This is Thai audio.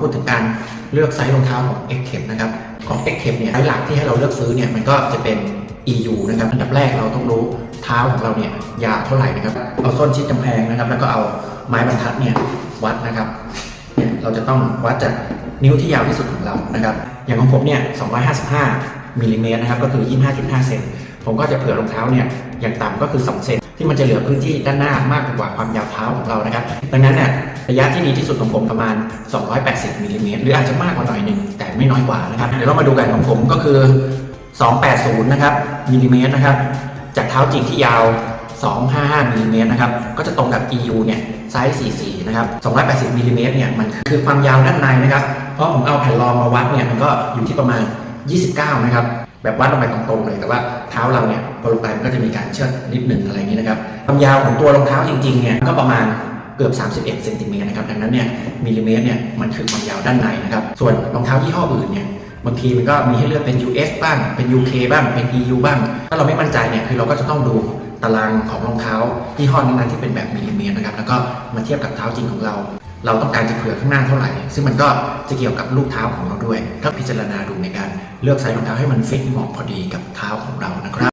พูดถึงการเลือกไซส์รองเท้าของ x c a p นะครับ ของ x c a p เนี่ยไซส์หลักที่ให้เราเลือกซื้อเนี่ยมันก็จะเป็น EU นะครับอันดับแรกเราต้องรู้เท้าของเราเนี่ยยาวเท่าไหร่นะครับ เอาส้นชิดกำแพงนะครับ แล้วก็เอาไม้บรรทัดเนี่ยวัดนะครับเนี่ยเราจะต้องวัดจากนิ้วที่ยาวที่สุดของเรานะครับ อย่างของผมเนี่ย 255มิลลิเมตรนะครับ ก็คือ 25.5 เซน ผมก็จะเผื่อรองเท้าเนี่ย อย่างต่ำก็คือ 2 เซน ที่มันจะเหลือพื้นที่ด้านหน้ามากกว่าความยาวเท้าของเรานะครับ ดังนั้นเนี่ยระยะที่ดีที่สุดของผมประมาณ 280มิลลิเมตรหรืออาจจะมากกว่าหน่อยหนึ่งแต่ไม่น้อยกว่านะครับเดี๋ยวเรามาดูกันของผมก็คือ 280นะครับมิลลิเมตรนะครับจากเท้าจริงที่ยาว 255มิลลิเมตรนะครับ ก็จะตรงกับ EU เนี่ยไซส์44นะครับ280มิลลิเมตรเนี่ยมันคือความยาวด้านในนะครับ เพราะผมเอาแผ่นรองมาวัดเนี่ยมันก็อยู่ที่ประมาณ 29 นะครับ แบบวัดลงไปตรงๆเลย แต่ว่าเท้าเราเนี่ยพอลงไปมันก็จะมีการเชิดนิดหนึ่งอะไรอย่างนี้นะครับความยาวของตัวรองเท้าจริงๆเนี่ยก็ประมาณเกือบ 31เซนติเมตรนะครับ ดังนั้นเนี่ยมิลลิเมตรเนี่ยมันคือความยาวด้านในนะครับ ส่วนรองเท้ายี่ห้ออื่นเนี่ยบางทีมันก็มีให้เลือกเป็น US บ้าง เป็น UK บ้าง เป็น EU บ้าง ถ้าเราไม่มั่นใจเนี่ยคือเราก็จะต้องดูตารางของรองเท้ายี่ห้อนั้นๆที่เป็นแบบมิลลิเมตรนะครับ แล้วก็มาเทียบกับเท้าจริงของเรา เราต้องการจะเผื่อข้างหน้าเท่าไหร่ ซึ่งมันก็จะเกี่ยวกับลูกเท้าของเราด้วย ก็พิจารณาดูในการเลือกไซส์รองเท้าให้มันฟิตเหมาะพอดีกับเท้าของเรานะครับ